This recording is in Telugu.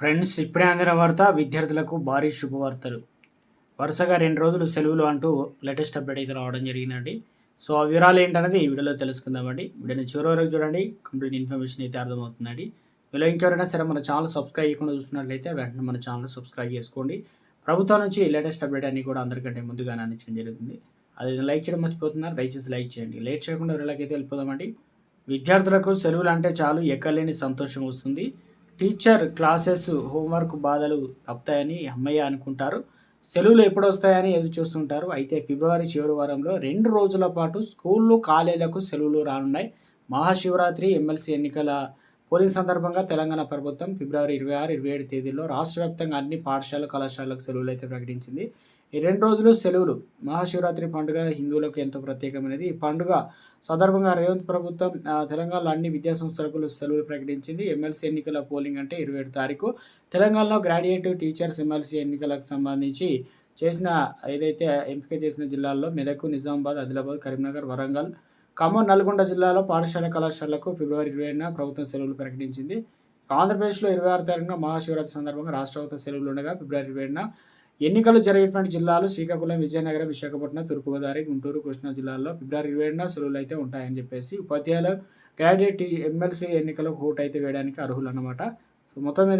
ఫ్రెండ్స్ ఇప్పుడే అందిన వార్త విద్యార్థులకు భారీ శుభవార్తలు. వరుసగా రెండు రోజులు సెలవులు అంటూ లేటెస్ట్ అప్డేట్ అయితే రావడం జరిగిందండి. సో ఆ వివరాలు ఏంటనేది ఈ వీడియోలో తెలుసుకుందామండి. వీడియోని చివరి వరకు చూడండి కంప్లీట్ ఇన్ఫర్మేషన్ అయితే అర్థమవుతుందండి. వీళ్ళు ఇంకెవరైనా సరే మన ఛానల్ సబ్స్క్రైబ్ చేయకుండా చూస్తున్నట్లయితే వెంటనే మన ఛానల్ సబ్స్క్రైబ్ చేసుకోండి. ప్రభుత్వం నుంచి లేటెస్ట్ అప్డేట్ అన్ని కూడా అందరికంటే ముందుగానే అందించడం జరుగుతుంది. అది లైక్ చేయడం మర్చిపోతున్నారు దయచేసి లైక్ చేయండి. లేట్ చేయకుండా వీళ్ళకైతే వెళ్ళిపోదామండి. విద్యార్థులకు సెలవులు అంటే చాలు ఎక్కలేని సంతోషం వస్తుంది. టీచర్ క్లాసెస్ హోంవర్క్ బాధలు తప్పుతాయని అమ్మయ్య అనుకుంటారు. సెలవులు ఎప్పుడు వస్తాయని ఎదురు చూస్తుంటారు. అయితే ఫిబ్రవరి చివరి వారంలో రెండు రోజుల పాటు స్కూళ్ళు కాలేజీలకు సెలవులు రానున్నాయి. మహాశివరాత్రి ఎమ్మెల్సీ ఎన్నికల పోలింగ్ సందర్భంగా తెలంగాణ ప్రభుత్వం ఫిబ్రవరి ఇరవై ఆరు ఇరవై ఏడు తేదీల్లో రాష్ట్ర వ్యాప్తంగా అన్ని పాఠశాల కళాశాలకు సెలవులు అయితే ప్రకటించింది. ఈ రెండు రోజులు సెలవులు. మహాశివరాత్రి పండుగ హిందువులకు ఎంతో ప్రత్యేకమైనది. ఈ పండుగ సందర్భంగా రేవంత్ ప్రభుత్వం తెలంగాణలో అన్ని విద్యా సంస్థలకు సెలవులు ప్రకటించింది. ఎమ్మెల్సీ ఎన్నికల పోలింగ్ అంటే ఇరవై ఏడు తారీఖు. తెలంగాణలో గ్రాడ్యుయేట్ టీచర్స్ ఎమ్మెల్సీ ఎన్నికలకు సంబంధించి చేసిన ఏదైతే ఎంపిక చేసిన జిల్లాల్లో మెదక్ నిజామాబాద్ ఆదిలాబాద్ కరీంనగర్ వరంగల్ ఖమ్మం నల్గొండ జిల్లాలో పాఠశాల కళాశాలకు ఫిబ్రవరి ఇరవై ఏడున ప్రభుత్వం సెలవులు ప్రకటించింది. ఆంధ్రప్రదేశ్లో ఇరవై ఆరు తారీఖున మహాశివరాత్రి సందర్భంగా రాష్ట్ర ప్రభుత్వం సెలవులు ఉండగా ఫిబ్రవరి ఇరవై ఏడున ఎన్నికలు జరిగేటువంటి జిల్లాలు శ్రీకాకుళం విజయనగరం విశాఖపట్నం తూర్పుగోదావరి గుంటూరు కృష్ణా జిల్లాల్లో ఫిబ్రవరి ఇరవై ఏడున సెలవులు అయితే ఉంటాయని చెప్పేసి ఉపాధ్యాయులు గ్రాడ్యుయేట్ ఎమ్మెల్సీ ఎన్నికలకు ఓటు అయితే వేయడానికి అర్హులు అన్నమాట సో మొత్తం మీద